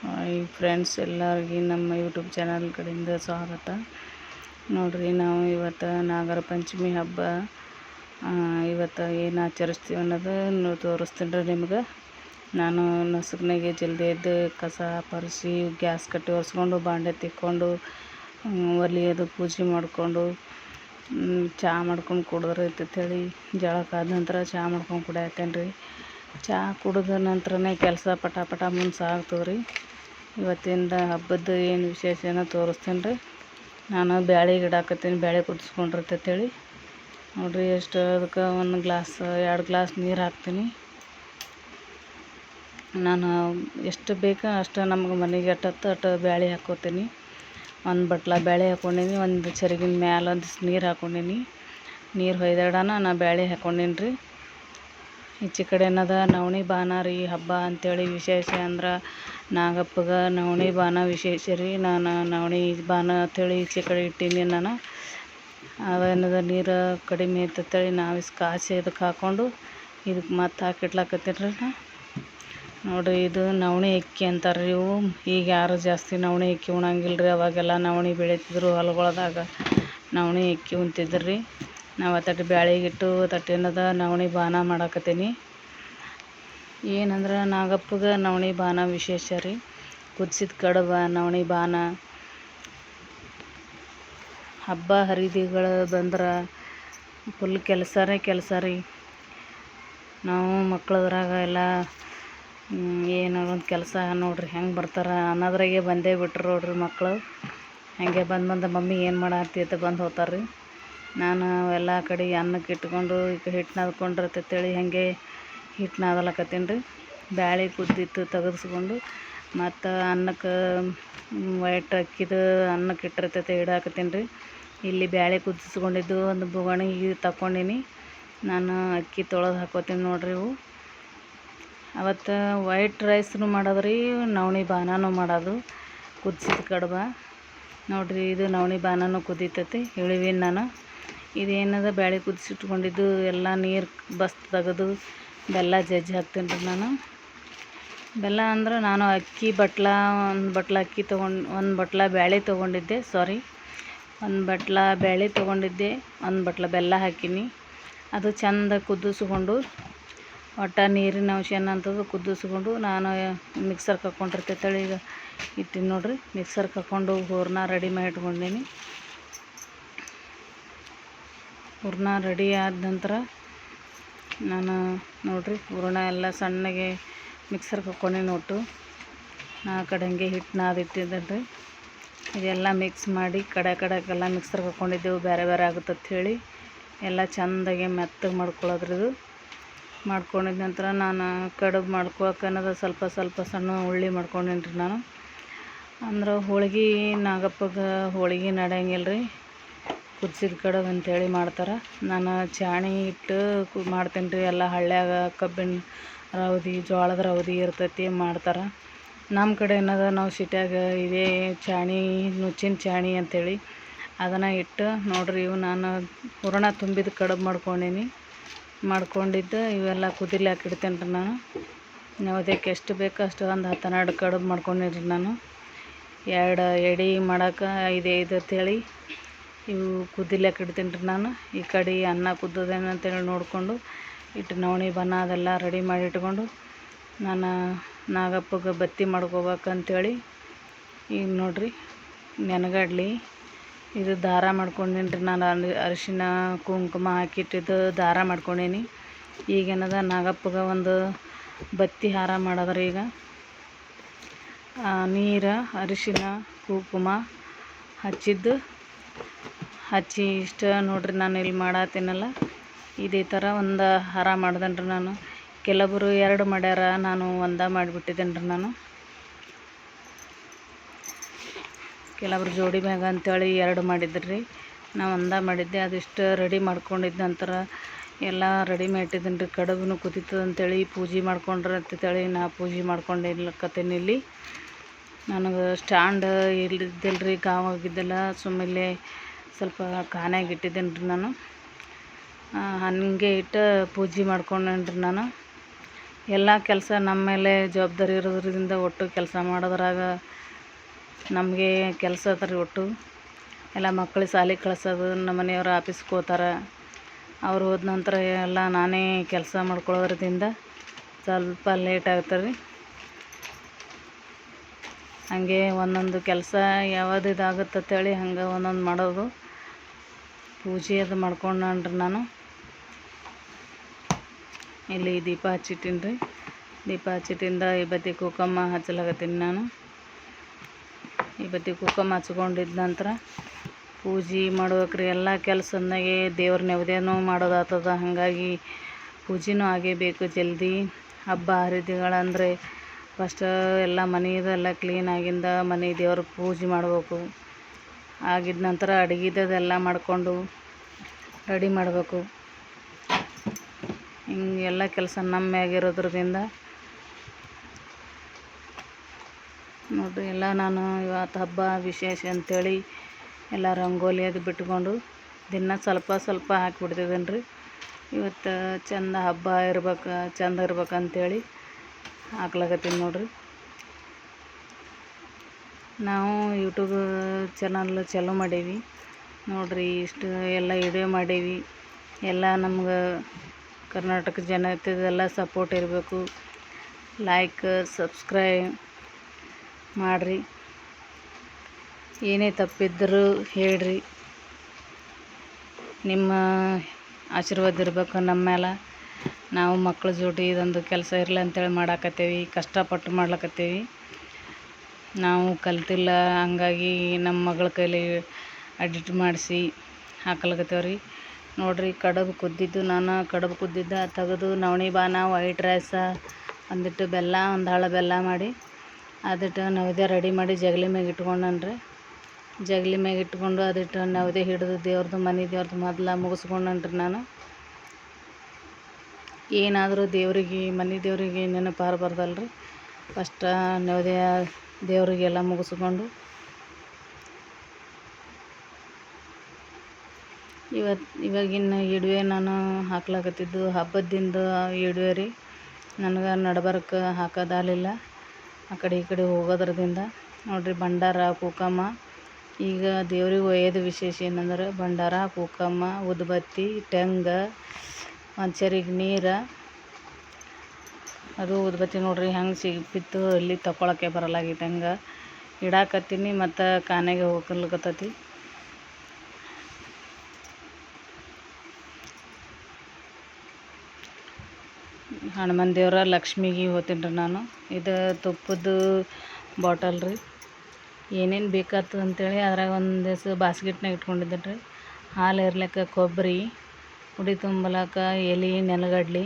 Hi friends, ಎಲ್ಲರಿಗೆ ನಮ್ಮ YouTube channel ಕಡೆಯಿಂದ ಸ್ವಾಗತ. ನೋಡ್ರಿ, ನಾವು ಇವತ್ತು ನಾಗರ ಪಂಚಮಿ ಹಬ್ಬ ಇವತ್ತು ಏನು ಆಚರಿಸ್ತೀವಿ ಅನ್ನೋದು ತೋರಿಸ್ತೀನಿ ರೀ ನಿಮ್ಗೆ. ನಾನು ನಸುಕ್ನಾಗೆ ಜಲ್ದಿ ಎದ್ದು ಕಸ ಪರಿಸಿ, ಗ್ಯಾಸ್ ಕಟ್ಟಿ ಒರೆಸ್ಕೊಂಡು, ಬಾಂಡೆ ತಿಕ್ಕೊಂಡು ಒಲಿಯೋದು ಪೂಜೆ ಮಾಡಿಕೊಂಡು ಚಹಾ ಮಾಡ್ಕೊಂಡು ಕುಡಿದ್ರೆ ಹೇಳಿ. ಜಳಕ ಆದ ನಂತರ ಚಹಾ ಮಾಡ್ಕೊಂಡು ಕುಡಿಯತ್ತೇನೆ ರೀ ಚಹಾ ಕುಡಿದ ನಂತರನೇ ಕೆಲಸ ಪಟ ಪಟ ಮುಂದೆ ರೀ ಇವತ್ತಿಂದ ಹಬ್ಬದ ಏನು ವಿಶೇಷ ಏನೋ ತೋರಿಸ್ತೀನಿ ರೀ ನಾನು ಬ್ಯಾಳೆ ಗಿಡಾಕತ್ತೀನಿ ಬ್ಯಾಳೆ ಕುದಿಸ್ಕೊಂಡಿರ್ತೈತೇಳಿ ನೋಡಿರಿ ಎಷ್ಟು ಅದಕ್ಕೆ ಒಂದು ಗ್ಲಾಸ್, ಎರಡು ಗ್ಲಾಸ್ ನೀರು ಹಾಕ್ತೀನಿ. ನಾನು ಎಷ್ಟು ಬೇಕೋ ಅಷ್ಟು ನಮ್ಗೆ ಮನೆಗೆ ಎಷ್ಟೊತ್ತು ಅಷ್ಟು ಬ್ಯಾಳೆ ಹಾಕ್ಕೋತೀನಿ ಒಂದು ಬಟ್ಲ ಬ್ಯಾಳೆ ಹಾಕ್ಕೊಂಡೀನಿ ಒಂದು ಚರಿಗಿನ ಮ್ಯಾಲ ಒಂದು ನೀರು ಹಾಕ್ಕೊಂಡೀನಿ ನೀರು ಹೊಯ್ದಾಡನ ನಾ ಬ್ಯಾಳೆ ಹಾಕ್ಕೊಂಡೀನಿ ಈಚೆ ಕಡೆ ಏನದ, ನವಣಿ ಬಾನ ರೀ, ಹಬ್ಬ ಅಂಥೇಳಿ ವಿಶೇಷ ಅಂದ್ರೆ ನಾಗಪ್ಪಗೆ ನವಣಿ ಬಾನ ವಿಶೇಷ ರೀ. ನಾನು ನವಣಿ ಬಾನ ಅಂಥೇಳಿ ಈಚೆ ಕಡೆ ಇಟ್ಟೀನಿ ನಾನು. ಅವೇನದ ನೀರು ಕಡಿಮೆ ಇರ್ತೇಳಿ ನಾವು ಇಸ್ ಕಾಸಿ ಇದಕ್ಕೆ ಹಾಕ್ಕೊಂಡು ಇದಕ್ಕೆ ಮತ್ತೆ ಹಾಕಿ ಇಡ್ಲಾಕತ್ತೀನಿ ರೀ ನಾ. ನೋಡಿರಿ ಇದು ನವಣಿ ಅಕ್ಕಿ ಅಂತಾರೆ ರೀ ಇವು. ಈಗ ಯಾರು ಜಾಸ್ತಿ ನವಣಿ ಅಕ್ಕಿ ಉಣಂಗಿಲ್ಲ ರೀ ಅವಾಗೆಲ್ಲ ನವಣಿ ಬೆಳೀತಿದ್ರು ಹೊಲಗೊಳ್ದಾಗ. ನವಣಿ ಅಕ್ಕಿ ಉಣ್ತಿದ್ರು. ರೀ ನಾವು ತಟ್ಟೆ ಬ್ಯಾಳಿಗಿಟ್ಟು ಇಟ್ಟು ಏನದ ನವಣಿ ಬಾನ ಮಾಡಾಕತ್ತೀನಿ. ಏನಂದ್ರೆ ನಾಗಪ್ಪಗೆ ನವಣಿ ಬಾನ ವಿಶೇಷ ರೀ. ಕುದಿಸಿದ ಕಡಬ, ನವಣಿ ಬಾನ, ಹಬ್ಬ ಹರಿದಿಗಳು ಬಂದ್ರೆ ಫುಲ್ ಕೆಲಸನೇ ಕೆಲಸ ರೀ. ನಾವು ಮಕ್ಕಳದ್ರಾಗ ಎಲ್ಲ ಏನೋ ಒಂದು ಕೆಲಸ ನೋಡ್ರಿ ಹೆಂಗೆ ಬರ್ತಾರೆ ಅನ್ನೋದ್ರಾಗೆ ಬಂದೇ ಬಿಟ್ರು ನೋಡ್ರಿ ಮಕ್ಕಳು ಹಾಗೆ ಬಂದು ಬಂದು ಮಮ್ಮಿ ಏನು ಮಾಡಾತ್ತಿ ಅಂತ ಬಂದು ಹೋಗ್ತಾರೆ ರೀ ನಾನು ಎಲ್ಲ ಕಡೆ ಅನ್ನಕ್ಕೆ ಇಟ್ಕೊಂಡು, ಈಗ ಹಿಟ್ಟು ನಾದ್ಕೊಂಡಿರ್ತೈತೇಳಿ ಹಾಗೆ ಹಿಟ್ಟು ನಾದಲಕತ್ತೀನಿ ರೀ. ಬ್ಯಾಳೆ ಕುದ್ದಿತ್ತು ತೆಗೆದ್ಸ್ಕೊಂಡು ಮತ್ತು ಅನ್ನಕ್ಕೆ ವೈಟ್ ಅಕ್ಕಿದು ಅನ್ನಕ್ಕೆ ಇಟ್ಟಿರ್ತೈತೆ ಇಡಾಕತ್ತೀನಿ ರೀ. ಇಲ್ಲಿ ಬ್ಯಾಳೆ ಕುದಿಸ್ಕೊಂಡಿದ್ದು ಒಂದು ಬೊಗಣಿ ತಗೊಂಡೀನಿ ನಾನು ಅಕ್ಕಿ ತೊಳೆದು ಹಾಕೋತೀನಿ ನೋಡಿರಿ ಇವು. ಅವತ್ತು ವೈಟ್ ರೈಸ್ನು ಮಾಡೋದು ರೀ ನವಣಿ ಬಾನಾನು ಮಾಡೋದು, ಕುದಿಸಿದ ಕಡ್ಬ. ನೋಡಿರಿ ಇದು ನವಣಿ ಬಾನಾನು ಕುದೀತೈತಿ ಇಳಿವಿನ ನಾನು ಇದೇನದ ಬ್ಯಾಳೆ ಕುದಿಸಿಟ್ಕೊಂಡಿದ್ದು ಎಲ್ಲ ನೀರು ಬಸ್ ತೆಗೆದು ಬೆಲ್ಲ ಜಜ್ಜಿ ಹಾಕ್ತೀನಿ ರೀ ನಾನು. ಬೆಲ್ಲ ಅಂದ್ರೆ ನಾನು ಅಕ್ಕಿ ಬಟ್ಲ, ಒಂದು ಬಟ್ಲ ಅಕ್ಕಿ ತೊಗೊಂಡು, ಒಂದು ಬಟ್ಲ ಬ್ಯಾಳೆ ತೊಗೊಂಡಿದ್ದೆ ಸಾರಿ ಒಂದು ಬಟ್ಲ ಬ್ಯಾಳೆ ತೊಗೊಂಡಿದ್ದೆ, ಒಂದು ಬಟ್ಲ ಬೆಲ್ಲ ಹಾಕಿನಿ. ಅದು ಚಂದ ಕುದಿಸ್ಕೊಂಡು, ಒಟ್ಟು ನೀರಿನ ಅಂಶ ಏನಂತದ್ದು ಕುದಿಸ್ಕೊಂಡು ನಾನು ಮಿಕ್ಸರ್ ಹಾಕ್ಕೊಂಡಿರ್ತೈತೇಳಿ ಈಗ. ಇಟ್ಟಿನಿ ನೋಡಿರಿ ಮಿಕ್ಸರ್ ಹಾಕ್ಕೊಂಡು ಹೂರ್ಣ ರೆಡಿ ಮಾಡಿ ಇಟ್ಕೊಂಡೀನಿ. ಹೂರಣ ರೆಡಿ ಆದ ನಂತರ ನಾನು ನೋಡಿರಿ ಹೂರಣ ಎಲ್ಲ ಸಣ್ಣಗೆ ಮಿಕ್ಸರ್ಗೆ ಹಾಕ್ಕೊಂಡೀನಿ ಒಟ್ಟು ನಾ ಕಡೆ ಹಂಗೆ ಹಿಟ್ಟು ನಾದಿಟ್ಟಿದ್ದೆ ಇದೆಲ್ಲ ಮಿಕ್ಸ್ ಮಾಡಿ ಕಡೆ ಕಡೆಗೆಲ್ಲ ಮಿಕ್ಸರ್ಗೆ ಹಾಕ್ಕೊಂಡಿದ್ದೆವು, ಬೇರೆ ಬೇರೆ ಆಗುತ್ತಂತ ಹೇಳಿ. ಎಲ್ಲ ಚೆಂದಾಗೆ ಮೆತ್ತಗೆ ಮಾಡ್ಕೊಳ್ಳೋದ್ರದು. ಇದು ಮಾಡ್ಕೊಂಡಿದ್ದ ನಂತರ ನಾನು ಕಡುಬು ಮಾಡ್ಕೊಳಕ್ಕೆ ಅನ್ನೋದು ಸ್ವಲ್ಪ ಸ್ವಲ್ಪ ಸಣ್ಣ ಉಳ್ಳಿ ಮಾಡ್ಕೊಂಡೀನಿ ರೀ ನಾನು. ಅಂದ್ರೆ ಹೋಳ್ಗೆ ನಾಗಪ್ಪಗೆ ಹೋಳ್ಗೆ ನಡೆಯಂಗಿಲ್ಲ ರೀ ಕುದಿಸಿದ ಕಡಬು ಅಂಥೇಳಿ ಮಾಡ್ತಾರೆ. ನಾನು ಚಾಣಿ ಇಟ್ಟು ಮಾಡ್ತೇನೆ ರೀ, ಎಲ್ಲ ಹಳ್ಳ್ಯಾಗ ಕಬ್ಬಿನ ರವದಿ ಜೋಳದ ರವದಿ ಇರ್ತೈತಿ ಮಾಡ್ತಾರೆ. ನಮ್ಮ ಕಡೆ ಏನದ, ನಾವು ಸಿಟ್ಯಾಗ ಇದೇ ಚಾಣಿ, ನುಚ್ಚಿನ ಚಾಣಿ ಅಂಥೇಳಿ ಅದನ್ನು ಇಟ್ಟು ನೋಡ್ರಿ ಇವು ನಾನು ಹೂರಣ ತುಂಬಿದ ಕಡಬು ಮಾಡ್ಕೊಂಡೀನಿ. ಮಾಡ್ಕೊಂಡಿದ್ದು ಇವೆಲ್ಲ ಕುದಿಲಿ ಹಾಕಿಡ್ತೇನೆ ರೀ ನಾನು. ಯಾವುದಕ್ಕೆ ಎಷ್ಟು ಬೇಕೋ ಅಷ್ಟು ಒಂದು ಹತ್ತು ಹನ್ನೆರಡು ಕಡುಬು ಮಾಡ್ಕೊಂಡೀನಿ ರೀ ನಾನು. ಎರಡು ಎಡೆ ಮಾಡೋಕೆ ಐದು ಐದು ಅಂತೇಳಿ ಇವು ಕುದಿಲಾಕ ಇಡ್ತೀನಿ ರೀ ನಾನು. ಈ ಕಡೆ ಅನ್ನ ಕುದ್ದದೇನು ಅಂತೇಳಿ ನೋಡಿಕೊಂಡು ಇಟ್ಟು ನವಣಿ ಬನ್ನ ಅದೆಲ್ಲ ರೆಡಿ ಮಾಡಿ ಇಟ್ಕೊಂಡು ನಾನು ನಾಗಪ್ಪಗೆ ಬತ್ತಿ ಮಾಡ್ಕೋಬೇಕಂತೇಳಿ ಈಗ ನೋಡಿರಿ ನೆನಗಡ್ಲಿ, ಇದು ದಾರ ಮಾಡ್ಕೊಂಡೀನಿ ರೀ ನಾನು ಅರಿ- ಅರಿಶಿನ, ಕುಂಕುಮ ಹಾಕಿಟ್ಟಿದ್ದು ದಾರ ಮಾಡ್ಕೊಂಡೀನಿ. ಈಗೇನದ ನಾಗಪ್ಪಗೆ ಒಂದು ಬತ್ತಿ ಹಾರ ಮಾಡೋದ್ರಿ ಈಗ. ನೀರು, ಅರಿಶಿನ, ಕುಂಕುಮ ಹಚ್ಚಿದ್ದು ಹಚ್ಚಿ ಇಷ್ಟ ನೋಡ್ರಿ ನಾನು ಇಲ್ಲಿ ಮಾಡತ್ತೀನಲ್ಲ ಇದೇ ಥರ ಒಂದು ಹಾರ ಮಾಡ್ದೇನೆ ನಾನು. ಕೆಲವರು ಎರಡು ಮಾಡ್ಯಾರ, ನಾನು ಒಂದೇ ಮಾಡಿಬಿಟ್ಟಿದ್ದೇನೆ ರೀ ನಾನು. ಕೆಲವರು ಜೋಡಿ ಮ್ಯಾಗ ಅಂತೇಳಿ ಎರಡು ಮಾಡಿದ್ರಿ. ನಾ ಒಂದೇ ಮಾಡಿದ್ದೆ ಅದಿಷ್ಟು ರೆಡಿ ಮಾಡ್ಕೊಂಡಿದ್ದ ನಂತರ ಎಲ್ಲ ರೆಡಿ ಮಾಡಿಟ್ಟಿದ್ದೀನಿ ರೀ ಕಡುಬು ಕುದೀತದ ಅಂತೇಳಿ ಪೂಜೆ ಮಾಡ್ಕೊಂಡ್ರೆ ಅಂತೇಳಿ ನಾ ಪೂಜೆ ಮಾಡ್ಕೊಂಡಿರ್ಲಕತ್ತೀನಿ ಇಲ್ಲಿ. ನನಗೆ ಸ್ಟ್ಯಾಂಡ್ ಇಲ್ಲಿದ್ದಿಲ್ಲ ರೀ ಗಾಂವ್ ಆಗಿದ್ದಿಲ್ಲ ಸುಮ್ಮನೆ ಸ್ವಲ್ಪ ಕಾನಾಗಿ ಇಟ್ಟಿದ್ದೇನೆ ರೀ ನಾನು ಹಾಗೆ ಇಟ್ಟು ಪೂಜೆ ಮಾಡ್ಕೊಂಡೇನೆ ರೀ ನಾನು. ಎಲ್ಲ ಕೆಲಸ ನಮ್ಮ ಮೇಲೆ ಜವಾಬ್ದಾರಿ ಇರೋದ್ರಿಂದ ಒಟ್ಟು ಕೆಲಸ ಮಾಡೋದ್ರಾಗ ನಮಗೆ ಕೆಲಸ ಅದ ರೀ ಒಟ್ಟು. ಎಲ್ಲ ಮಕ್ಳಿಗೆ ಶಾಲಿಗೆ ಕಳ್ಸೋದು, ನಮ್ಮ ಮನೆಯವ್ರು ಆಫೀಸ್ಗೆ ಹೋಗ್ತಾರೆ ಅವ್ರು ಹೋದ ನಂತರ ಎಲ್ಲ ನಾನೇ ಕೆಲಸ ಮಾಡ್ಕೊಳ್ಳೋದ್ರಿಂದ ಸ್ವಲ್ಪ ಲೇಟ್ ಆಗ್ತದೆ ರೀ. ಹಾಗೆ ಒಂದೊಂದು ಕೆಲಸ ಯಾವುದು ಇದಾಗುತ್ತೆ ಅಂತೇಳಿ ಹಂಗೆ ಒಂದೊಂದು ಮಾಡೋದು. ಪೂಜೆ ಅದು ಮಾಡ್ಕೊಂಡ್ರಿ ನಾನು. ಇಲ್ಲಿ ದೀಪ ಹಚ್ಚಿಟ್ಟೀನಿ ರೀ. ದೀಪ ಹಚ್ಚಿಟ್ಟಿಂದ ಈ ಬತ್ತಿ ಕುಕ್ಕಮ್ಮ ಹಚ್ಚಲಾಗತ್ತೀನಿ ನಾನು. ಈ ಬತ್ತಿ ಕುಕ್ಕಮ್ಮ ಹಚ್ಕೊಂಡಿದ್ದ ನಂತರ ಪೂಜೆ ಮಾಡ್ಬೇಕ್ರಿ. ಎಲ್ಲ ಕೆಲಸದಾಗೆ ದೇವ್ರ ನೆವದೇನು ಮಾಡೋದಾಗ್ತದ ಹಾಗಾಗಿ ಪೂಜೆನೂ ಆಗೇಬೇಕು ಜಲ್ದಿ. ಹಬ್ಬ, ಹರಿದಿನಗಳಂದ್ರೆ ಫಸ್ಟ್ ಎಲ್ಲ ಮನೆಯದೆಲ್ಲ ಕ್ಲೀನ್ ಆಗಿಂದ ಮನೆ ದೇವ್ರಿಗೆ ಪೂಜೆ ಮಾಡಬೇಕು. ಆಗಿದ ನಂತರ ಅಡುಗೆದೆಲ್ಲ ಮಾಡಿಕೊಂಡು ರೆಡಿ ಮಾಡಬೇಕು. ಹಿಂಗೆಲ್ಲ ಕೆಲಸ ನಮ್ಮ ಆಗಿರೋದ್ರಿಂದ. ನೋಡಿರಿ ಎಲ್ಲ ನಾನು ಇವತ್ತು ಹಬ್ಬ ವಿಶೇಷ ಅಂಥೇಳಿ ಎಲ್ಲ ರಂಗೋಲಿ ಅದು ಬಿಟ್ಕೊಂಡು ದಿನ ಸ್ವಲ್ಪ ಸ್ವಲ್ಪ ಹಾಕಿಬಿಡ್ತಿದ್ದೇನೆ ರೀ ಇವತ್ತು ಚಂದ ಹಬ್ಬ ಇರ್ಬೇಕು, ಚಂದ ಇರ್ಬೇಕಂತೇಳಿ ಹಾಕ್ಲಕತ್ತೀನಿ ನೋಡಿರಿ. ನಾವು ಯೂಟ್ಯೂಬ್ ಚಾನಲ್ ಚಾಲೂ ಮಾಡೀವಿ. ನೋಡಿರಿ ಇಷ್ಟು ಎಲ್ಲ ವಿಡಿಯೋ ಮಾಡೀವಿ. ಎಲ್ಲ ನಮ್ಗೆ ಕರ್ನಾಟಕ ಜನತೆದೆಲ್ಲ ಸಪೋರ್ಟ್ ಇರಬೇಕು. ಲೈಕ್ ಸಬ್ಸ್ಕ್ರೈಬ್ ಮಾಡಿರಿ. ಏನೇ ತಪ್ಪಿದ್ದರೂ ಹೇಳ್ರಿ. ನಿಮ್ಮ ಆಶೀರ್ವಾದ ಇರಬೇಕು ನಮ್ಮ ಮೇಲೆ ನಾವು ಮಕ್ಳ ಜೋಡಿ ಇದೊಂದು ಕೆಲಸ ಇರಲಿ ಅಂತೇಳಿ ಮಾಡಾಕತ್ತೇವಿ. ಕಷ್ಟಪಟ್ಟು ಮಾಡ್ಲಕತ್ತೇವಿ. ನಾವು ಕಲ್ತಿಲ್ಲ, ಹಂಗಾಗಿ ನಮ್ಮ ಮಗಳ ಕೈಲಿ ಅಡಿಟ್ ಮಾಡಿಸಿ ಹಾಕ್ಲಕತ್ತೇವೆ ರೀ. ನೋಡಿರಿ, ಕಡುಬು ಕುದ್ದಿದ್ದು, ನಾನು ಕಡುಬು ಕುದ್ದಿದ್ದ ತೆಗೆದು ನವಣೆ ಬಾನ ವೈಟ್ ರೈಸ ಒಂದಿಟ್ಟು ಬೆಲ್ಲ, ಒಂದು ಹಳ ಬೆಲ್ಲ ಮಾಡಿ ಅದಿಟ್ಟು ನವದೆ ರೆಡಿ ಮಾಡಿ ಜಗಲಿ ಮ್ಯಾಗ ಇಟ್ಕೊಂಡನ್ರಿ ಜಗಲಿ ಮ್ಯಾಗ ಇಟ್ಕೊಂಡು ಅದಿಟ್ಟು ನವದೆ ಹಿಡಿದು ದೇವ್ರದ್ದು ಮನೆ ದೇವ್ರದ್ದು ಮೊದಲ ಮುಗಿಸ್ಕೊಂಡನ್ರಿ ನಾನು. ಏನಾದರೂ ದೇವರಿಗೆ, ಮನೆ ದೇವರಿಗೆ ನೆನಪು ಹಾರಬಾರ್ದಲ್ರಿ ಫಸ್ಟ ನೈವೇದ್ಯ ದೇವರಿಗೆಲ್ಲ ಮುಗಿಸ್ಕೊಂಡು ಇವತ್ತು ಇವಾಗಿನ ಇಡುವೆ ನಾನು ಹಾಕ್ಲಾಕತ್ತಿದ್ದು ಹಬ್ಬದಿಂದ ಇಡುವೆ ರೀ. ನನಗೆ ನಡ್ಬರ್ಕ ಹಾಕೋದಾಗಲಿಲ್ಲ ಆ ಕಡೆ ಈ ಕಡೆ ಹೋಗೋದ್ರದಿಂದ. ನೋಡಿರಿ ಭಂಡಾರ ಕೂಕಮ್ಮ ಈಗ ದೇವ್ರಿಗೆ ಒಯ್ಯೋದು ವಿಶೇಷ ಏನಂದ್ರೆ ಭಂಡಾರ ಕೂಕಮ್ಮ ಉದ್ಬತ್ತಿ ಟೆಂಗ ಒಂದು ನೀರು. ಅದು ಉದ್ಬತ್ತಿ ನೋಡಿರಿ ಹೆಂಗೆ ಸಿಗ್ಬಿತ್ತು ಅಲ್ಲಿ ತಕೊಳಕ್ಕೆ ಬರಲಾಗಿತ್ತು ಹಂಗೆ. ಇಡಾಕತ್ತೀನಿ ಮತ್ತು ಕಾನೆಗೆ ಹೋಗಲಿಕತ್ತತಿ ಹನುಮನ್ ದೇವ್ರ ಲಕ್ಷ್ಮಿಗೆ ಹೋತೀನಿ ರೀ ನಾನು. ಇದು ತುಪ್ಪದ ಬಾಟಲ್ ರೀ. ಏನೇನು ಬೇಕಾಗ್ತದೆ ಅಂತೇಳಿ ಅದ್ರಾಗ ಒಂದು ದಿವಸ ಬಾಸ್ಕೆಟ್ನಾಗ ಇಟ್ಕೊಂಡಿದ್ದೆ ರೀ ಹಾಲು ಇರ್ಲಿಕ್ಕೆ ಕೊಬ್ಬರಿ, ಉಡಿ ತುಂಬಲಕ್ಕ ಎಲೆ, ನೆಲಗಡ್ಲೆ.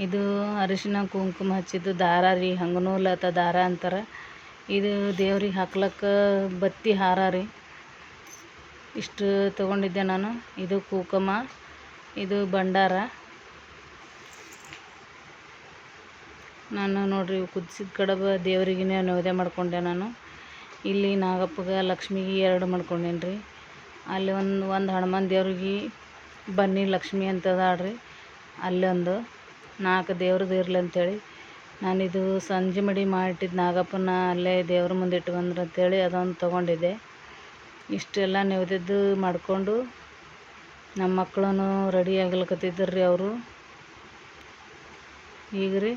ಇದು ಅರಿಶಿನ ಕುಂಕುಮ ಹಚ್ಚಿದ್ದು ದಾರ ರೀ ಹಂಗನೂಲತ್ತ ದಾರ ಅಂತಾರೆ. ಇದು ದೇವ್ರಿಗೆ ಹಾಕ್ಲಕ್ಕ ಬತ್ತಿ ಹಾರ ರೀ. ಇಷ್ಟು ತೊಗೊಂಡಿದ್ದೆ ನಾನು. ಇದು ಕುಂಕುಮ, ಇದು ಭಂಡಾರ. ನಾನು ನೋಡಿರಿ ಕುದಿಸಿದ ಕಡಬ ದೇವರಿಗೆ ನೈವೇದ್ಯ ಮಾಡ್ಕೊಂಡೆ ನಾನು. ಇಲ್ಲಿ ನಾಗಪ್ಪಗೆ ಲಕ್ಷ್ಮಿಗೆ ಎರಡು ಮಾಡ್ಕೊಂಡೇನಿ ರೀ. ಅಲ್ಲಿ ಒಂದು ಒಂದು ಹನುಮಾನ್ ದೇವ್ರಿಗೆ ಬನ್ನಿ ಲಕ್ಷ್ಮಿ ಅಂತದಾಳ್ರಿ ಅಲ್ಲೊಂದು ನಾಲ್ಕು ದೇವ್ರದ್ದು ಇರಲಿ ಅಂಥೇಳಿ ನಾನಿದು ಸಂಜೆ ಮಡಿ ಮಾಡಿಟ್ಟಿದ್ದು ನಾಗಪ್ಪನ ಅಲ್ಲೇ ದೇವ್ರ ಮುಂದೆ ಇಟ್ಕೊಂಡ್ರು ಅಂತೇಳಿ ಅದೊಂದು ತೊಗೊಂಡಿದ್ದೆ. ಇಷ್ಟೆಲ್ಲ ನೈವೇದ್ಯದ್ದು ಮಾಡಿಕೊಂಡು ನಮ್ಮ ಮಕ್ಕಳೂ ರೆಡಿ ಆಗ್ಲಕತ್ತಿದ್ರು ರೀ ಅವರು. ಈಗ ರೀ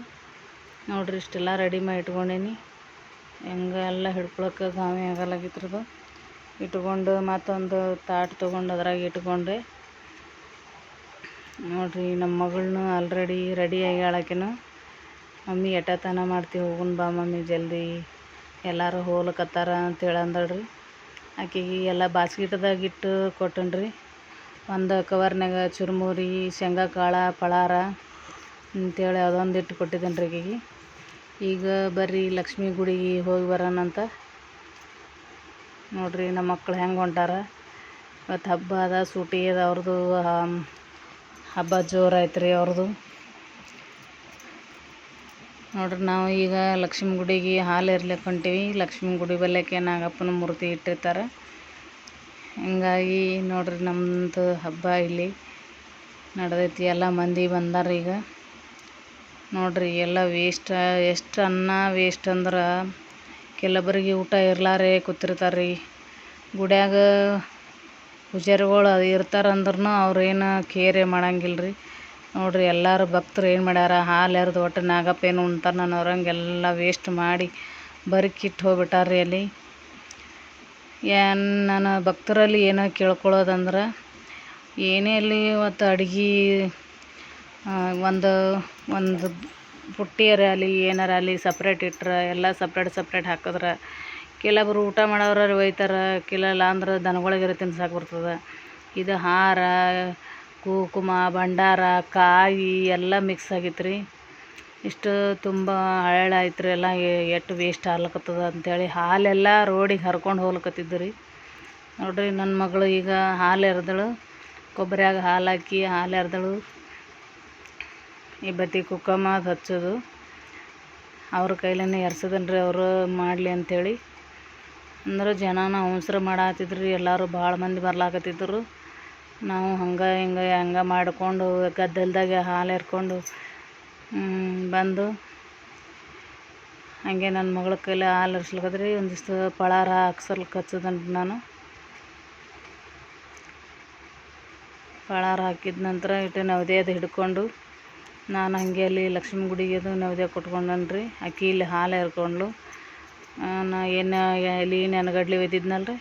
ನೋಡಿರಿ ಇಷ್ಟೆಲ್ಲ ರೆಡಿ ಮಾಡಿ ಇಟ್ಕೊಂಡೀನಿ. ಹೆಂಗೆ ಎಲ್ಲ ಹಿಡ್ಕೊಳಕ್ಕೆ ಗಾವೆ ಆಗಲಾಗಿತ್ತು ಇಟ್ಕೊಂಡು ಮತ್ತೊಂದು ತಾಟ್ ತೊಗೊಂಡು ಅದ್ರಾಗ ಇಟ್ಕೊಂಡೆ ನೋಡಿರಿ ನಮ್ಮ ಮಗಳನ್ನೂ ಆಲ್ರೆಡಿ ರೆಡಿ ಆಗ್ಯಾಳ ಆಕಿನೂ ಮಮ್ಮಿ, ಎಟತನ ಮಾಡ್ತೀವಿ ಹೋಗುನ್ ಬಾ ಮಮ್ಮಿ, ಜಲ್ದಿ. ಎಲ್ಲರೂ ಹೋಗ್ಲಕತ್ತಾರ ಅಂತೇಳಿ ಅಂದಳ್ರಿ ಆಕೆಗೆ ಎಲ್ಲ ಬಾಸ್ಕೆಟ್ದಾಗ ಇಟ್ಟು ಕೊಟ್ಟನ್ರಿ. ಒಂದು ಕವರ್ನಾಗ ಚುರುಮುರಿ, ಶೇಂಗಾ ಕಾಳು, ಪಳಾರ ಅಂತೇಳಿ ಅದೊಂದು ಇಟ್ಟು ಕೊಟ್ಟಿದ್ದೇನೆ ರೀ ಆಕೆಗೆ. ಈಗ ಬರ್ರಿ ಲಕ್ಷ್ಮಿ ಗುಡಿಗೆ ಹೋಗಿ ಬರೋಣಂತ ನೋಡಿರಿ ನಮ್ಮ ಮಕ್ಳು ಹೆಂಗೆ ಹೊಂಟಾರ. ಇವತ್ತು ಹಬ್ಬ ಅದ, ಸೂಟಿ ಅದ ಅವ್ರದ್ದು ಹಬ್ಬ ಜೋರು ಐತೆ ರೀ ಅವ್ರದ್ದು ನೋಡ್ರಿ ನಾವು ಈಗ ಲಕ್ಷ್ಮಿ ಗುಡಿಗೆ ಹಾಲು ಇರ್ಲಿಕ್ಕೆ ಹೊಂಟೀವಿ. ಲಕ್ಷ್ಮಿ ಗುಡಿ ಬಲ್ಯಕ್ಕೆ ನಾಗಪ್ಪನ ಮೂರ್ತಿ ಇಟ್ಟಿರ್ತಾರೆ. ಹಿಂಗಾಗಿ ನೋಡ್ರಿ ನಮ್ಮದು ಹಬ್ಬ ಇಲ್ಲಿ ನಡೆದೈತಿ. ಎಲ್ಲ ಮಂದಿ ಬಂದಾರ ಈಗ. ನೋಡ್ರಿ ಎಲ್ಲ ವೇಸ್ಟ್ ಎಷ್ಟು ಅನ್ನ ವೇಸ್ಟ್ ಅಂದ್ರೆ ಕೆಲವೊಬ್ಬರಿಗೆ ಊಟ ಇರ್ಲಾರೆ ಕೂತಿರ್ತಾರೆ ರೀ ಗುಡ್ಯಾಗ ಪೂಜಾರಿಗಳು ಇರ್ತಾರಂದ್ರೂ ಅವ್ರೇನು ಕೇರೆ ಮಾಡಂಗಿಲ್ಲ ರೀ ನೋಡಿರಿ ಎಲ್ಲರೂ ಭಕ್ತರು ಏನು ಮಾಡ್ಯಾರ, ಹಾಲು ಎರ್ದು ಒಟ್ಟು ನಾಗಪ್ಪ ಏನು ಉಣ್ತಾನೆ ನಾನು ಎಲ್ಲ ವೇಸ್ಟ್ ಮಾಡಿ ಬರಿಕಿಟ್ಟು ಹೋಗ್ಬಿಟ್ಟಾರ್ರಿ ಅಲ್ಲಿ. ಏನು ನಾನು ಭಕ್ತರಲ್ಲಿ ಏನೋ ಕೇಳ್ಕೊಳ್ಳೋದಂದ್ರೆ ಏನೇ ಅಲ್ಲಿ ಇವತ್ತು ಅಡ್ಗೆ ಒಂದು ಒಂದು ಪುಟ್ಟಿಯರ ಅಲ್ಲಿ ಏನಾರ ಅಲ್ಲಿ ಸಪ್ರೇಟ್ ಇಟ್ರೆ, ಎಲ್ಲ ಸಪ್ರೇಟ್ ಸಪ್ರೇಟ್ ಹಾಕಿದ್ರೆ ಕೆಲವ್ರು ಊಟ ಮಾಡೋರು ಒಯ್ತಾರೆ ಕೆಲಲ್ಲ ಅಂದ್ರೆ ದನಗಳಿಗೆಲ್ಲ ತಿನ್ಸಕ್ಕೆ ಬರ್ತದೆ. ಇದು ಹಾರ, ಕುಂಕುಮ, ಭಂಡಾರ, ಕಾಯಿ ಎಲ್ಲ ಮಿಕ್ಸ್ ಆಗೈತೆ ರೀ ಇಷ್ಟು ತುಂಬ ಹಳಾಯ್ತು ರೀ ಎಲ್ಲ ಎಷ್ಟು ವೇಸ್ಟ್ ಆಗ್ಲಕತ್ತದ ಅಂಥೇಳಿ ಹಾಲೆಲ್ಲ ರೋಡಿಗೆ ಹರ್ಕೊಂಡು ಹೋಗ್ಲಕತ್ತಿದ್ದು ರೀ ನೋಡಿರಿ ನನ್ನ ಮಗಳು ಈಗ ಹಾಲು ಎರೆದಳು, ಕೊಬ್ಬರಿಯಾಗ ಹಾಲು ಹಾಕಿ ಹಾಲು ಎರೆದಳು. ಈ ಬತ್ತಿ ಕುಕ್ಕಮ್ಮ ಅದು ಹಚ್ಚೋದು. ಅವ್ರ ಕೈಲೇ ಎರ್ಸದನ್ರಿ ಅವರು ಮಾಡಲಿ ಅಂಥೇಳಿ ಅಂದ್ರೆ ಜನನ ಅವಸರ ಮಾಡಾತಿದ್ರು, ಎಲ್ಲರೂ ಭಾಳ ಮಂದಿ ಬರ್ಲಾಕತ್ತಿದ್ರು. ನಾವು ಹಂಗೆ ಹಿಂಗೆ ಹಂಗೆ ಮಾಡಿಕೊಂಡು ಗದ್ದಲದಾಗೆ ಹಾಲು ಎರ್ಕೊಂಡು ಬಂದು ಹಾಗೆ ನನ್ನ ಮಗಳ ಕೈಲಿ ಹಾಲು ಎರ್ಸ್ಲಿಕತ್ರಿ ಒಂದಿಷ್ಟು ಪಳಾರ ಹಾಕ್ಸಲ್ಕ ಹಚ್ಚದನ್ರಿ ನಾನು. ಪಳಾರ ಹಾಕಿದ ನಂತರ ಇಟ್ಟು ನವದೆ ಹಿಡ್ಕೊಂಡು ನಾನು ಹಾಗೆ ಅಲ್ಲಿ ಲಕ್ಷ್ಮೀ ಗುಡಿಗೆ ಅದು ನವದೆ ಕೊಟ್ಕೊಂಡನ್ರಿ. ಆಕಿ ಇಲ್ಲಿ ಹಾಲು ಎರ್ಕೊಂಡ್ಳು ನಾ ಏನು ಎಲೆ ನೆನಗಡ್ಲಿ ಒಯ್ದಿದ್ನಲ್ಲ ರೀ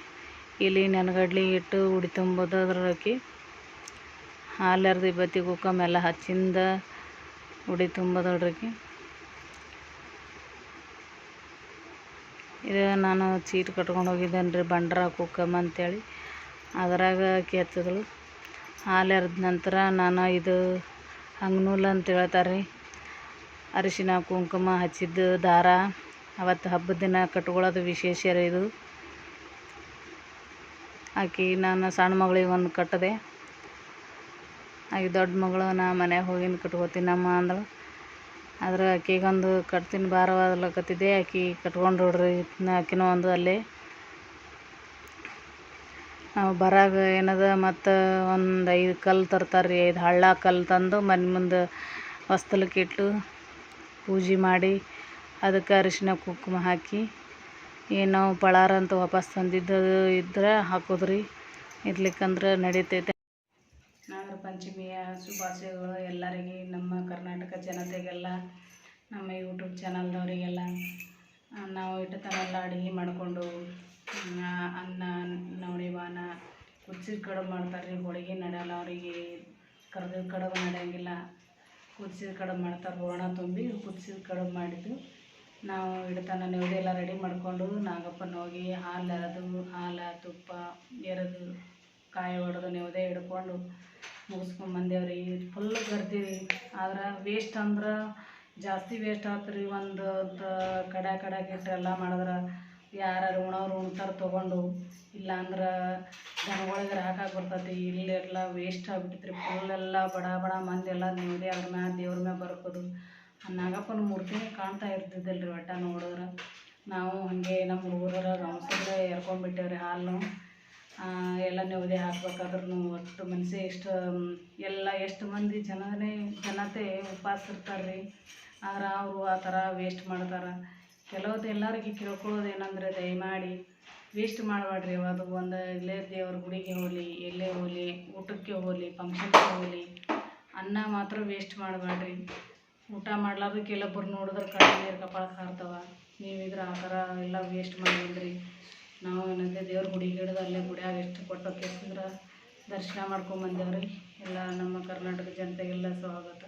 ಎಲೆ ನೆನಗಡ್ಲಿ ಇಟ್ಟು ಉಡಿ ತುಂಬೋದು ಅದ್ರಾಕಿ ಹಾಲು ಎರ್ದು ಬತ್ತಿ ಕುಕ್ಕಮ್ ಎಲ್ಲ ಹಚ್ಚಿಂದ ಉಡಿ ತುಂಬೋದಳ್ರಿ ಇದು ನಾನು ಚೀಟ್ ಕಟ್ಕೊಂಡು ಹೋಗಿದ್ದೇನೆ ರೀ ಬಂಡ್ರ ಕುಕ್ಕಮ್ ಅಂತೇಳಿ. ಅದ್ರಾಗ ಹಚ್ಚದಳು ಹಾಲು ಎರ್ದ ನಂತರ ನಾನು ಇದು ಅಂಗ್ನೂಲ್ ಅಂತ ಹೇಳ್ತಾರೆ ರೀ ಅರಿಶಿನ ಕುಂಕುಮ ಹಚ್ಚಿದ್ದು ದಾರ. ಅವತ್ತು ಹಬ್ಬದ ದಿನ ಕಟ್ಕೊಳ್ಳೋದು ವಿಶೇಷ ರೀ ಇದು. ಆಕೆ, ನಾನು ಸಣ್ಣ ಮಗಳಿಗೆ ಒಂದು ಕಟ್ಟಿದೆ. ಆಕೆ ದೊಡ್ಡ ಮಗಳು, ನಾ ಮನ್ಯಾಗ ಹೋಗಿಂದ ಕಟ್ಕೋತೀನಮ್ಮ ಅಂದಳು. ಆದ್ರೆ ಆಕೆಗೊಂದು ಕಟ್ತೀನಿ ಭಾರವಾಗ್ಲಕತ್ತಿದ್ದೆ ಆಕೆ ಕಟ್ಕೊಂಡು ನೋಡ್ರಿ ಆಕಿನೂ ಒಂದು ಅಲ್ಲೇ. ನಾವು ಬರಾಗ ಏನದ, ಮತ್ತು ಒಂದು ಐದು ಕಲ್ಲು ತರ್ತಾರೆ ರೀ, ಐದು ಹಳ್ಳ ಕಲ್ಲು ತಂದು ಮನೆ ಮುಂದೆ ಹೊಸ್ತಲಕ್ಕೆ ಇಟ್ಟು ಪೂಜೆ ಮಾಡಿ ಅದಕ್ಕೆ ಅರಿಶಿನ ಕುಂಕುಮ ಹಾಕಿ, ಏನು ನಾವು ಪಳಾರ ಅಂತ ವಾಪಸ್ ತಂದಿದ್ದು ಇದ್ರೆ ಹಾಕೋದು ರೀ ಇರ್ಲಿಕ್ಕಂದ್ರೆ ನಡೀತೈತೆ. ನಾಗರ ಪಂಚಮಿಯ ಶುಭಾಶಯಗಳು ಎಲ್ಲರಿಗೆ, ನಮ್ಮ ಕರ್ನಾಟಕ ಜನತೆಗೆಲ್ಲ, ನಮ್ಮ ಯೂಟ್ಯೂಬ್ ಚಾನಲ್ದವರಿಗೆಲ್ಲ ನಾವು ಇಟ್ಟ ಥರ ಎಲ್ಲ ಅಡುಗೆ ಮಾಡಿಕೊಂಡು, ಅನ್ನ ನವಣಿವಾನ ಕುದಿಸಿದ ಕಡುಬು ಮಾಡ್ತಾರೆ ರೀ ಹೋಳಿಗೆ ನಡೆಯಲ್ಲ ಅವರಿಗೆ ಕರ್ದಿದ ಕಡುಬು ನಡೆಯಂಗಿಲ್ಲ. ಕುದಿಸಿದ ಕಡುಬು ಮಾಡ್ತಾರೆ ಹೂರಣ ತುಂಬಿ ಕುದಿಸಿದ ಕಡುಬು ಮಾಡಿದ್ದು. ನಾವು ಇಡ್ತಾನ ನೆವದಿ ಎಲ್ಲ ರೆಡಿ ಮಾಡಿಕೊಂಡು ನಾಗಪ್ಪನ ಹೋಗಿ ಹಾಲು ಎರೆದು, ಹಾಲು ತುಪ್ಪ ಎರೆದು, ಕಾಯಿ ಹೊಡೆದು ನೆವದಿ ಹಿಡ್ಕೊಂಡು ಮುಗಿಸ್ಕೊಂಡ್ ಬಂದೇವ್ರಿ. ಫುಲ್ ಬರ್ತೀವಿ ಆದ್ರೆ ವೇಸ್ಟ್ ಅಂದ್ರೆ ಜಾಸ್ತಿ ವೇಸ್ಟ್ ಆತು ರೀ ಒಂದು ಕಡೆ ಕಡೆ ಇಟ್ಟು ಎಲ್ಲ ಮಾಡಿದ್ರೆ ಯಾರು ಉಣೋರು ಉಣ್ತಾರೆ ತೊಗೊಂಡು. ಇಲ್ಲಾಂದ್ರೆ ದನಗಳಿಗೆ ಹಾಕಕ್ಕೆ ಬರ್ತೈತಿ. ಇಲ್ಲೆಲ್ಲ ವೇಸ್ಟ್ ಆಗ್ಬಿಟ್ಟೈತೆ ರೀ ಫುಲ್ಲೆಲ್ಲ ಬಡ ಬಡ ಮಂದಿ ಎಲ್ಲ ನೆವದಿ ಅದ್ರ ಮ್ಯಾಲ ದೇವ್ರ ಮ್ಯಾಲ ಬರ್ಕೋದು. ನಾಗಪ್ಪನ ಮೂರ್ತಿನೇ ಕಾಣ್ತಾ ಇರ್ತಿದ್ದಿಲ್ಲ ರೀ ಒಟ್ಟು ನೋಡಿದ್ರೆ ನಾವು ಹಾಗೆ ನಮ್ಮ ಹುಡುಗರ ಗಮನಿಸಿದ್ರೆ ಎರ್ಕೊಂಡ್ಬಿಟ್ಟೇವ್ರಿ ಹಾಲು ಎಲ್ಲ ನೆವದಿ ಹಾಕ್ಬೇಕಾದ್ರೂ ಒಟ್ಟು ಮನಸ್ಸೆ ಎಷ್ಟು ಎಲ್ಲ ಎಷ್ಟು ಮಂದಿ ಜನನೇ, ಜನತೆ ಉಪವಾಸ ಇರ್ತಾರೆ ರೀ ಆದ್ರೆ ಅವರು ಆ ಥರ ವೇಸ್ಟ್ ಮಾಡ್ತಾರೆ. ಕೆಲವೊಂದು ಎಲ್ಲರಿಗೆ ಕೇಳ್ಕೊಳ್ಳೋದು ಏನಂದರೆ ದಯಮಾಡಿ ವೇಸ್ಟ್ ಮಾಡಬೇಡ್ರಿ ಅದು ಒಂದು ಇಲ್ಲೇ ದೇವ್ರ ಗುಡಿಗೆ ಹೋಗಲಿ, ಎಲ್ಲೇ ಹೋಗಲಿ, ಊಟಕ್ಕೆ ಹೋಗಲಿ ಫಂಕ್ಷನ್ಗೆ ಹೋಗಲಿ, ಅನ್ನ ಮಾತ್ರ ವೇಸ್ಟ್ ಮಾಡಬೇಡ್ರಿ. ಊಟ ಮಾಡ್ಲಾರ್ದು ಕೆಲವೊಬ್ರು ನೋಡಿದ್ರೆ ಕಣ್ಣು ನೀರು ಕಪಾಳ ಹಾರ್ತವ ನೀವಿದ್ರೆ ಆ ಥರ ಎಲ್ಲ ವೇಸ್ಟ್ ಮಾಡಿದ್ರಿ. ನಾವು ಏನಂದ್ರೆ ದೇವ್ರ ಗುಡಿಗೆ ಹಿಡಿದು ಅಲ್ಲೇ ಗುಡಿಯಾಗ ಎಷ್ಟು ಕೊಟ್ಟು ಕೇಸಿಂದ್ರೆ ದರ್ಶನ ಮಾಡ್ಕೊಂಬಂದೇವ್ರಿ ಎಲ್ಲ ನಮ್ಮ ಕರ್ನಾಟಕ ಜನತೆಗೆಲ್ಲ ಸ್ವಾಗತ.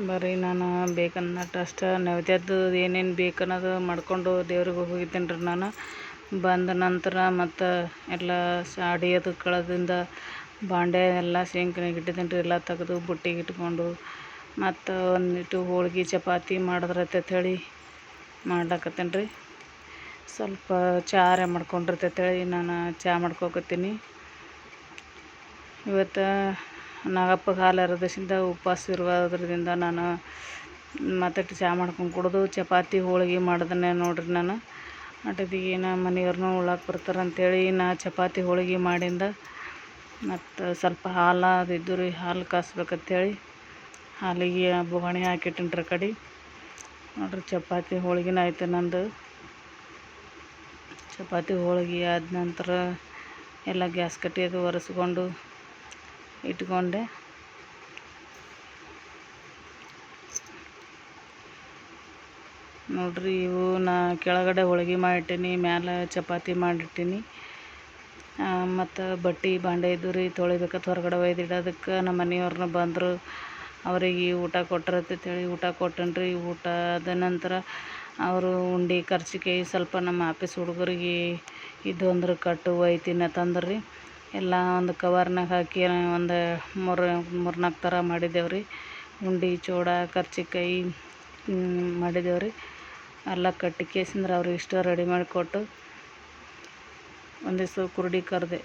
ಬರ್ರಿ ನಾನು ಬೇಕನ್ನಟ್ಟು ಅಷ್ಟು ನೈವೇದ್ಯದ್ದು ಏನೇನು ಬೇಕನ್ನೋದು ಮಾಡ್ಕೊಂಡು ದೇವ್ರಿಗೆ ಹೋಗಿದ್ದೇನೆ ರೀ ನಾನು. ಬಂದ ನಂತರ ಮತ್ತು ಎಲ್ಲ ಸಾಡಿ ಕಳೆದಿಂದ ಬಾಂಡೆ ಎಲ್ಲ ಸಿಂಕ್ನಾಗ ಇಟ್ಟಿದ್ದೀನಿ ರೀ ಎಲ್ಲ ತೆಗೆದು ಬುಟ್ಟಿಗೆ ಇಟ್ಕೊಂಡು ಮತ್ತು ಒಂದಿಟ್ಟು ಹೋಳ್ಗೆ ಚಪಾತಿ ಮಾಡಿದ್ರೈತೆ ಹೇಳಿ ಮಾಡ್ಲಕತ್ತೇನೆ ರೀ ಸ್ವಲ್ಪ ಚಾರೆ ಮಾಡ್ಕೊಂಡಿರ್ತೈತೆ ಹೇಳಿ ನಾನು ಚಾ ಮಾಡ್ಕೊಕತ್ತೀನಿ. ಇವತ್ತು ನಾಗಪ್ಪಗೆ ಹಾಲು ಎರೆದಸಿಂದ ಉಪವಾಸ ಇರುವುದ್ರಿಂದ ನಾನು ಮತ್ತೆ ಚಹಾ ಮಾಡ್ಕೊಂಡು ಕುಡಿದು ಚಪಾತಿ, ಹೋಳಿಗೆ ಮಾಡಿದ್ನೆ ನೋಡ್ರಿ ನಾನು. ಅಟದಿಗೆ ನಾ ಮನೆಯವ್ರನ್ನೂ ಉಳ್ಳಾಕ ಬರ್ತಾರೆ ಅಂಥೇಳಿ ನಾ ಚಪಾತಿ, ಹೋಳಿಗೆ ಮಾಡಿಂದ ಮತ್ತು ಸ್ವಲ್ಪ ಹಾಲು ಅದು ಇದ್ದು ರೀ, ಹಾಲು ಕಾಸ್ಬೇಕಂತೇಳಿ. ಹಾಲಿಗೆ ಬೊಗಣಿ ರೀ ಕಡೆ. ನೋಡ್ರಿ ಚಪಾತಿ ಹೋಳ್ಗಿನ ಆಯ್ತು ನಂದು. ಚಪಾತಿ ಹೋಳ್ಗೆ ಆದ ನಂತರ ಎಲ್ಲ ಗ್ಯಾಸ್ ಕಟ್ಟಿ ಅದು ಒರೆಸ್ಕೊಂಡು ಇಟ್ಕೊಂಡೆ. ನೋಡ್ರಿ ಇವು ನಾ ಕೆಳಗಡೆ ಹೋಳ್ಗೆ ಮಾಡಿಟ್ಟೀನಿ, ಮ್ಯಾಲ ಚಪಾತಿ ಮಾಡಿಟ್ಟೀನಿ. ಮತ್ತು ಬಟ್ಟೆ, ಬಾಂಡೆ ಇದ್ದು ರೀ ತೊಳಿಬೇಕಾತು ಹೊರಗಡೆ ಒಯ್ದಿಡೋದಕ್ಕೆ ನಮ್ಮ ಮನೆಯವ್ರನ್ನ ಬಂದರು, ಅವರಿಗೆ ಊಟ ಕೊಟ್ಟಿರತ್ತೇಳಿ ಊಟ ಕೊಟ್ಟನ್ರಿ. ಊಟ ಆದ ನಂತರ ಅವರು ಉಂಡೆ ಖರ್ಚಿಕಾಯಿ ಸ್ವಲ್ಪ ನಮ್ಮ ಆಫೀಸ್ ಹುಡುಗರಿಗೆ ಇದು ಅಂದ್ರೆ ಕಟ್ಟು ಒಯ್ತೀನಿ ರೀ ಎಲ್ಲ ಒಂದು ಕವರ್ನಾಗ ಹಾಕಿ ಒಂದು ಮೂರು ಮೂರು ನಾಲ್ಕು ಥರ ಮಾಡಿದ್ದೇವೆ ರೀ ಉಂಡೆ, ಚೂಡ, ಕರ್ಚಿಕಾಯಿ ಮಾಡಿದ್ದೇವೆ ರೀ ಎಲ್ಲ ಕಟ್ಟಿ ಕೇಸಿಂದ್ರೆ ಅವ್ರಿಗೆ ಇಷ್ಟ ರೆಡಿ ಮಾಡಿಕೊಟ್ಟು ಒಂದಿವ್ಸ ಕುರುಡಿ ಕರೆದೆ.